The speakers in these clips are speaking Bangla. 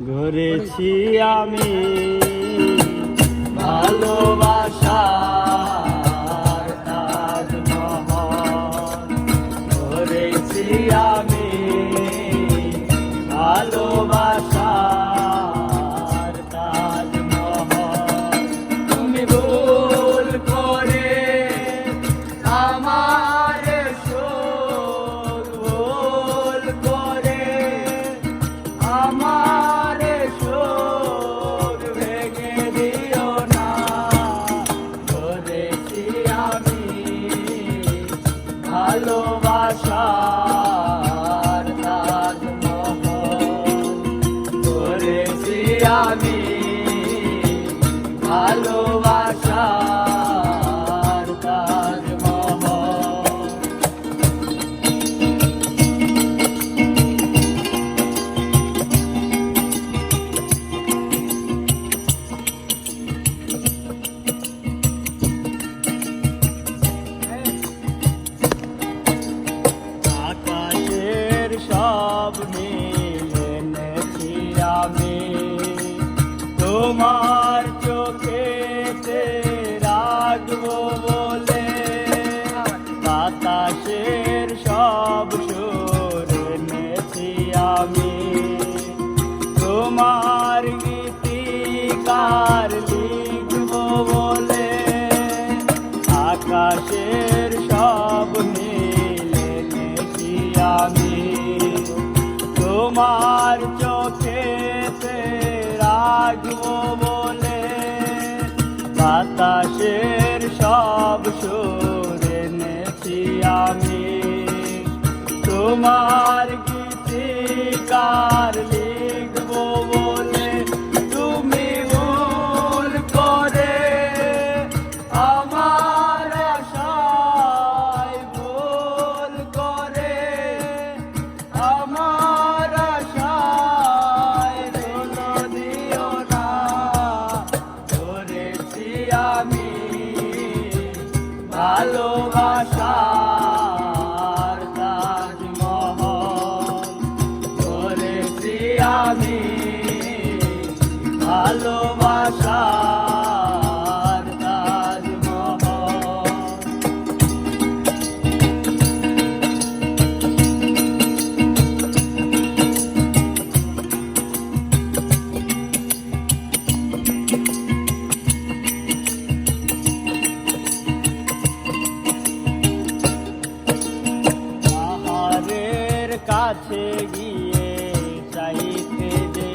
ঘুরেছি আমি। ভালোবাসি ভালোবাসার তাজমহল করেছি ভালো তোমার চোখেতে রাখব বলে বাতাসের সব সুর নেছি আমি। তোমার গীতিকার লিখব বলে আকাশের সব নীলে নেছি আমি। তোমার থাকব বলে বাতাসের সব সুর। ভালোবাসার তাজমহল। করেছি আমি ভালোবাসা কাছে গিয়ে চাইতে যে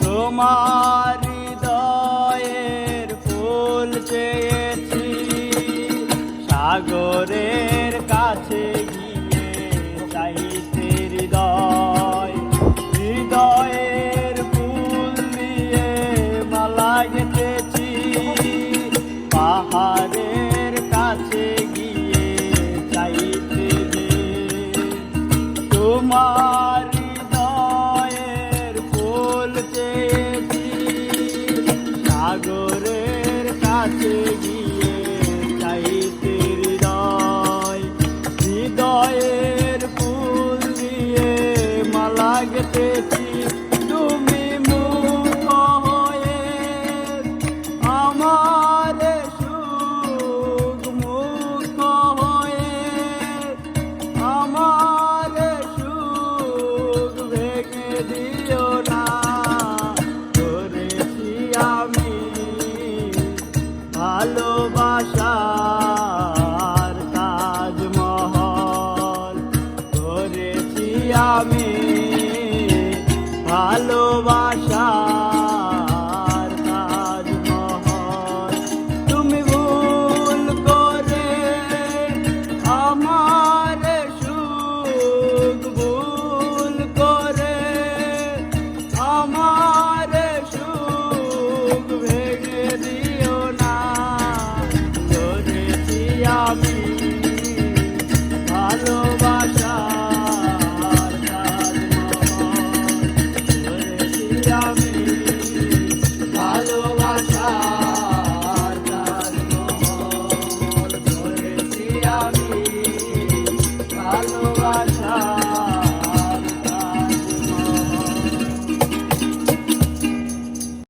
তোমার ভালোবাসার তাজমহল করেছি আমি ভালোবাসা ভালোবাসা